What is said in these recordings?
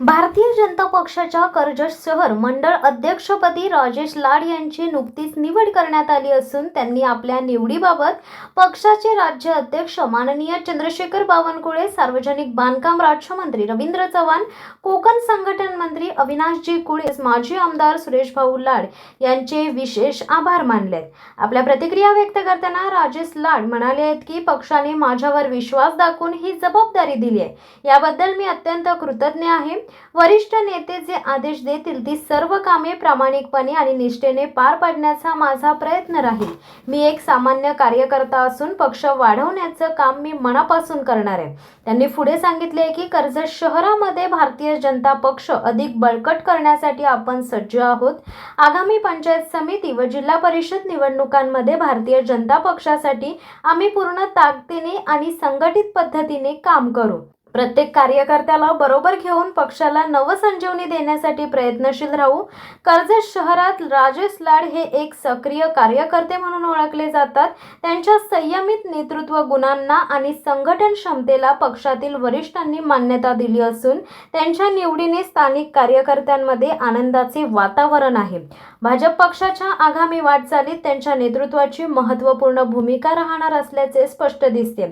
भारतीय जनता पक्षाच्या कर्जत शहर मंडळ अध्यक्षपदी राजेश लाड यांची नुकतीच निवड करण्यात आली असून त्यांनी आपल्या निवडीबाबत पक्षाचे राज्य अध्यक्ष माननीय चंद्रशेखर बावनकुळे सार्वजनिक बांधकाम राज्यमंत्री रवींद्र चव्हाण कोकण संघटन मंत्री अविनाशजी कुळे माजी आमदार सुरेश भाऊ लाड यांचे विशेष आभार मानलेत. आपल्या प्रतिक्रिया व्यक्त करताना राजेश लाड म्हणाले आहेत की पक्षाने माझ्यावर विश्वास दाखवून ही जबाबदारी दिली आहे याबद्दल मी अत्यंत कृतज्ञ आहे. वरिष्ठ नेते जे आदेश देतील ती सर्व कामे प्रामाणिकपणे आणि निष्ठेने पार पाडण्याचा माझा प्रयत्न राहील. मी एक सामान्य कार्यकर्ता असून पक्ष वाढवण्याचं काम मी मनापासून करणार आहे. त्यांनी पुढे सांगितले की कर्जत शहरामध्ये भारतीय जनता पक्ष अधिक बळकट करण्यासाठी आपण सज्ज आहोत. आगामी पंचायत समिती व जिल्हा परिषद निवडणुकांमध्ये भारतीय जनता पक्षासाठी आम्ही पूर्ण ताकदीने आणि संघटित पद्धतीने काम करू. प्रत्येक कार्यकर्त्याला बरोबर घेऊन पक्षाला नवसंजीवनी देण्यासाठी प्रयत्नशील राहू. कर्जत शहरात राजेश लाड हे एक सक्रिय कार्यकर्ते म्हणून ओळखले जातात. त्यांच्या संयमित नेतृत्व गुणांना आणि संघटन क्षमतेला पक्षातील वरिष्ठांनी मान्यता दिली असून त्यांच्या निवडीने स्थानिक कार्यकर्त्यांमध्ये आनंदाचे वातावरण आहे. भाजप पक्षाच्या आगामी वाटचालीत त्यांच्या नेतृत्वाची महत्त्वपूर्ण भूमिका राहणार असल्याचे स्पष्ट दिसते.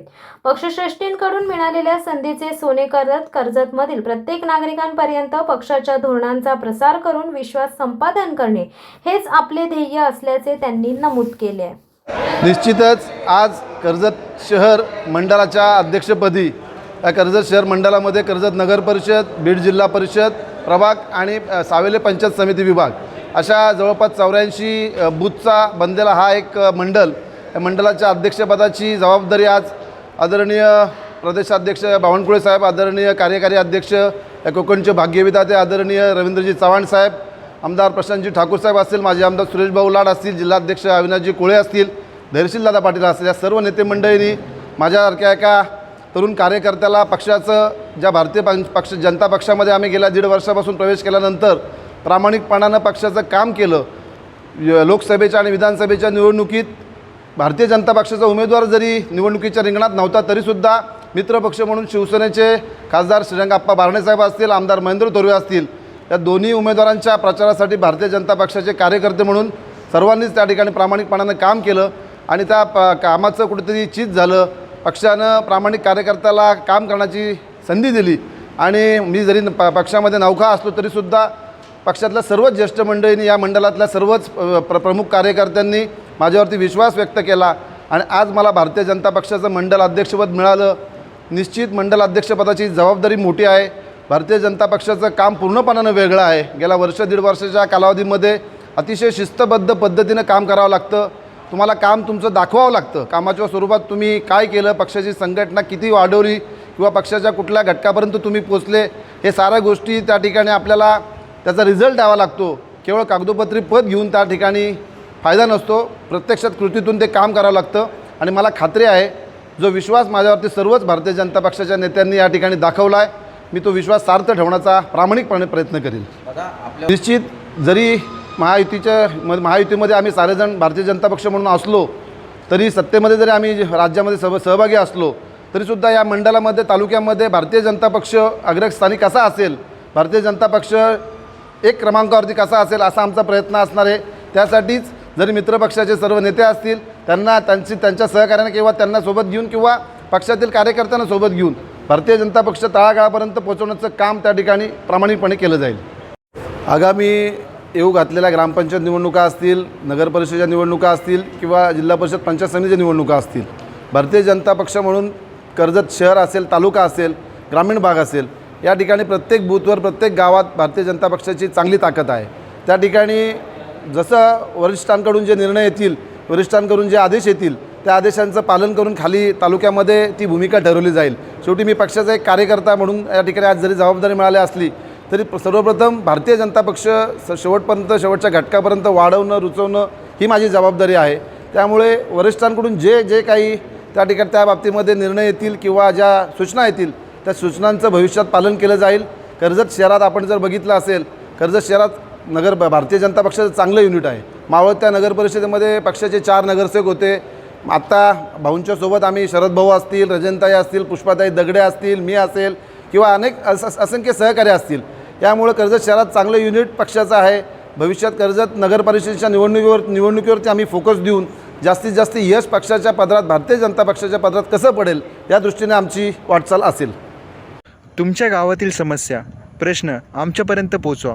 पक्षश्रेष्ठींकडून मिळालेल्या संधीचे सोने करत कर्जतमधील प्रत्येक नागरिकांपर्यंत पक्षाच्या धोरणांचा प्रसार करून विश्वास संपादन करणे हेच आपले ध्येय असल्याचे त्यांनी नमूद केले आहे. निश्चितच आज कर्जत शहर मंडळाच्या अध्यक्षपदी या कर्जत शहर मंडळामध्ये कर्जत नगर परिषद बीड जिल्हा परिषद प्रभाग आणि सावेले पंचायत समिती विभाग अशा जवळपास चौऱ्याऐंशी बूथचा बनलेला हा एक मंडल या मंडळाच्या अध्यक्षपदाची जबाबदारी आज आदरणीय प्रदेशाध्यक्ष बावनकुळे साहेब आदरणीय कार्यकारी अध्यक्ष या कोकणचे भाग्यविधाते आदरणीय रवींद्रजी चव्हाण साहेब आमदार प्रशांतजी ठाकूर साहेब असतील माजी आमदार सुरेश भाऊ लाड असतील जिल्हाध्यक्ष अविनाशजी कोळे असतील धैर्यशील दादा पाटील असतील या सर्व नेते मंडळींनी माझ्यासारख्या एका तरुण कार्यकर्त्याला पक्षाचं ज्या भारतीय पक्ष जनता पक्षामध्ये आम्ही गेल्या दीड वर्षापासून प्रवेश केल्यानंतर प्रामाणिकपणानं पक्षाचं काम केलं. य- लोकसभेच्या आणि विधानसभेच्या निवडणुकीत भारतीय जनता पक्षाचा उमेदवार जरी निवडणुकीच्या रिंगणात नव्हता तरीसुद्धा मित्रपक्ष म्हणून शिवसेनेचे खासदार श्रीरंगाप्पा बारणेसाहेब असतील आमदार महेंद्र थोरवे असतील या दोन्ही उमेदवारांच्या प्रचारासाठी भारतीय जनता पक्षाचे कार्यकर्ते म्हणून सर्वांनीच त्या ठिकाणी प्रामाणिकपणानं काम केलं आणि त्या प कामाचं कुठेतरी चीज झालं. पक्षानं प्रामाणिक कार्यकर्त्याला काम करण्याची संधी दिली आणि मी जरी प पक्षामध्ये नौखा असलो तरीसुद्धा पक्षातल्या सर्वच ज्येष्ठ मंडळींनी या मंडळातल्या सर्वच प्र प्रमुख कार्यकर्त्यांनी माझ्यावरती विश्वास व्यक्त केला आणि आज मला भारतीय जनता पक्षाचं मंडल अध्यक्षपद मिळालं. निश्चित मंडल अध्यक्षपदाची जबाबदारी मोठी आहे. भारतीय जनता पक्षाचं काम पूर्णपणानं वेगळं आहे. गेल्या वर्ष दीड वर्षाच्या कालावधीमध्ये अतिशय शिस्तबद्ध पद्धतीनं काम करावं लागतं. तुम्हाला काम तुमचं दाखवावं लागतं. कामाच्या स्वरूपात तुम्ही काय केलं पक्षाची संघटना किती वाढवली किंवा पक्षाच्या कुठल्या घटकापर्यंत तुम्ही पोचले हे साऱ्या गोष्टी त्या ठिकाणी आपल्याला त्याचा रिझल्ट द्यावा लागतो. केवळ कागदोपत्री पद घेऊन त्या ठिकाणी फायदा नसतो. प्रत्यक्षात कृतीतून ते काम करावं लागतं. आणि मला खात्री आहे जो विश्वास माझ्यावरती सर्वच भारतीय जनता पक्षाच्या नेत्यांनी या ठिकाणी दाखवला आहे मी तो विश्वास सार्थ ठेवण्याचा प्रामाणिकपणे प्रयत्न करेन. निश्चित जरी महायुतीच्या म महायुतीमध्ये आम्ही सारेजण भारतीय जनता पक्ष म्हणून असलो तरी सत्तेमध्ये जरी आम्ही राज्यामध्ये सह सहभागी असलो तरीसुद्धा या मंडळामध्ये तालुक्यामध्ये भारतीय जनता पक्ष अग्रस्थानी कसा असेल भारतीय जनता पक्ष एक क्रमांकावरती कसा असेल असा आमचा प्रयत्न असणार आहे. त्यासाठीच जरी मित्रपक्षाचे सर्व नेते असतील त्यांना त्यांची त्यांच्या सहकार्याने किंवा त्यांना सोबत घेऊन किंवा पक्षातील कार्यकर्त्यांना सोबत घेऊन भारतीय जनता पक्ष तळागाळापर्यंत पोहोचवण्याचं काम त्या ठिकाणी प्रामाणिकपणे केलं जाईल. आगामी येऊ घातलेल्या ग्रामपंचायत निवडणुका असतील नगरपरिषदेच्या निवडणुका असतील किंवा जिल्हा परिषद पंचायत समितीच्या निवडणुका असतील भारतीय जनता पक्ष म्हणून कर्जत शहर असेल तालुका असेल ग्रामीण भाग असेल या ठिकाणी प्रत्येक बूथवर प्रत्येक गावात भारतीय जनता पक्षाची चांगली ताकद आहे. त्या ठिकाणी जसं वरिष्ठांकडून जे निर्णय येतील वरिष्ठांकडून जे आदेश येतील त्या आदेशांचं पालन करून खाली तालुक्यामध्ये ती भूमिका ठरवली जाईल. शेवटी मी पक्षाचा एक कार्यकर्ता म्हणून या ठिकाणी आज जरी जबाबदारी मिळाली असली तरी सर्वप्रथम भारतीय जनता पक्ष शेवटपर्यंत शेवटच्या घटकापर्यंत वाढवणं रुचवणं ही माझी जबाबदारी आहे. त्यामुळे वरिष्ठांकडून जे जे काही त्या ठिकाणी त्या बाबतीमध्ये निर्णय येतील किंवा ज्या सूचना येतील त्या सूचनांचं भविष्यात पालन केलं जाईल. कर्जत शहरात आपण जर बघितलं असेल कर्जत शहरात नगर भारतीय जनता पक्षाचं चांगलं युनिट आहे. मावळत्या नगर परिषदेमध्ये पक्षाचे चार नगरसेवक होते. आत्ता भाऊंच्या सोबत आम्ही शरद भाऊ असतील रजनताई असतील पुष्पाताई दगडे असतील मी असेल किंवा अनेक अस असंख्य सहकारी असतील. यामुळं कर्जत शहरात चांगलं युनिट पक्षाचं आहे. भविष्यात कर्जत नगर परिषदेच्या निवडणुकीवर निवडणुकीवरती आम्ही फोकस देऊन जास्तीत जास्त यश पक्षाच्या पदरात भारतीय जनता पक्षाच्या पदरात कसं पडेल या दृष्टीने आमची वाटचाल असेल. तुमच्या गावातील समस्या प्रश्न आमच्यापर्यंत पोचवा.